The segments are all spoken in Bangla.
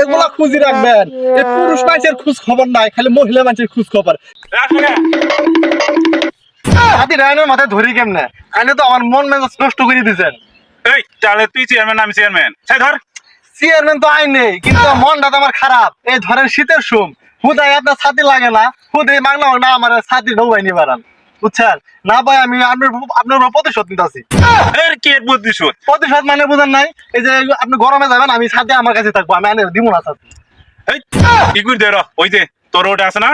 এগুলা খুঁজি রাখবেন। এই পুরুষ মানুষের খোঁজ খবর নাই খালি মহিলা মানুষের খোঁজ খবর। হাতি রায়নের মাথায় ধরি কেমনে? আইনে তো আমার মন মেজাজ নষ্ট করে দিয়েছেন এই তাহলে তুই চেয়ারম্যান আমি চেয়ারম্যান সেই ধর। চেয়ারম্যান তো আইন নেই কিন্তু মনটা তো আমার খারাপ। এই ধরেন শীতের সুম হুদাই আপনার ছাতি লাগে না হুদাই মাগনা না আমার ছাতি ডৌবাই নিয়ে বাড়ান। বুঝছেন? না ভাই আমি আপনার আপনার উপর প্রতিশোধ নিতে আছি এর কি এর বুদ্ধি প্রতিশোধ মানে বুঝেন নাই এই যে আপনি গরমে যাবেন আমি ছাতি আমার কাছে থাকব আমি আনে দিব না এই কি করে ওই যে তোর ওটা আছে না?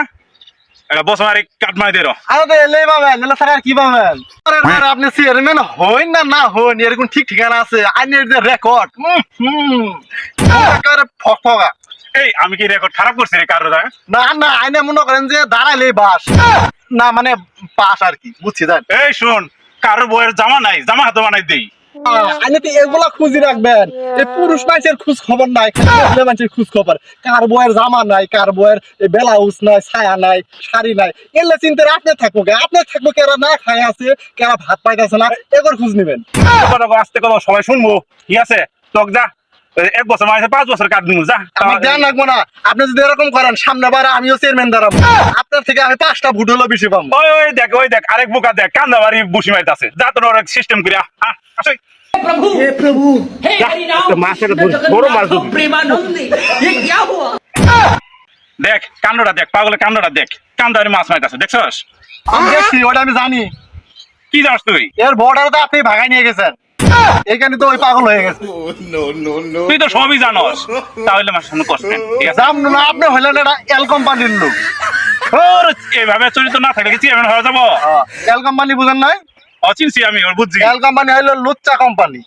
এটা বস মারি কাট মারি দে আরে তো এলেই পাবেন এলে স্যার কি পাবেন আরে আরে আপনি চেয়ারম্যান হইন না না হইন এরকম ঠিক ঠিকানা আছে আইনের যে রেকর্ড হুম একেবারে ফকফকা এই আমি কি রেকর্ড খারাপ করছি রে কারও না না আইনে মনে করেন যে দাঁড়াইলেই বাস। না মানে পাস আর কি বুঝছি দেন। এই শোন কারও বইয়ের জামা নাই জামা হাতে বানাই দেই। আইনে তো এগুলা খুঁজি রাখবেন। এই পুরুষ মানুষের খোঁজ খবর নাই মানুষের খোঁজ খবর। কার বয়ের জামা নাই কার বয়ের ব্লাউজ নাই ছায়া নাই শাড়ি নাই এগুলা চিন্তা আপনি থাকব কে? আপনি থাকব কেরা না খায় আছে কেরা ভাত পাইতেছে না এগুলো খোঁজ নিবেন। আস্তে কথা সবাই শুনব। ঠিক আছে? তোক যা। এক বছর মাসে পাঁচ বছর কাট দিব ধ্যান রাখব না। আপনি যদি এরকম করেন সামনে বার আমিও চেয়ারম্যান দাঁড়াবো। আপনার থেকে আমি পাঁচটা ভোট হলো বেশি পাম ওই ওই দেখ ওই দেখ আরেক বোকা দেখ কান্দা বাড়ি বুসি অনেক সিস্টেম করে মাছ দেখ কান্ডটা দেখ পাগলের কান্ডটা দেখ। কান্দারে মাছ মাইতাছে দেখছস? দেখছি ওটা আমি জানি। কি জানস তুই? এর বর্ডার তো আপনি ভাগাই নিয়ে গেছেন। এখানে তো ওই পাগল হয়ে গেছে। তুই তো সবই জানস। তাহলে আমার সামনে কষ্ট না আপনি হইলেন এটা এল কোম্পানির লোক। ওর এইভাবে চরিত্র না থাকলে কি এমন হয়ে যাব? এল কোম্পানি বুঝেন নাই? অচিনছি আমি ওর বুঝছি এল কোম্পানি হইল লুচ্চা কোম্পানি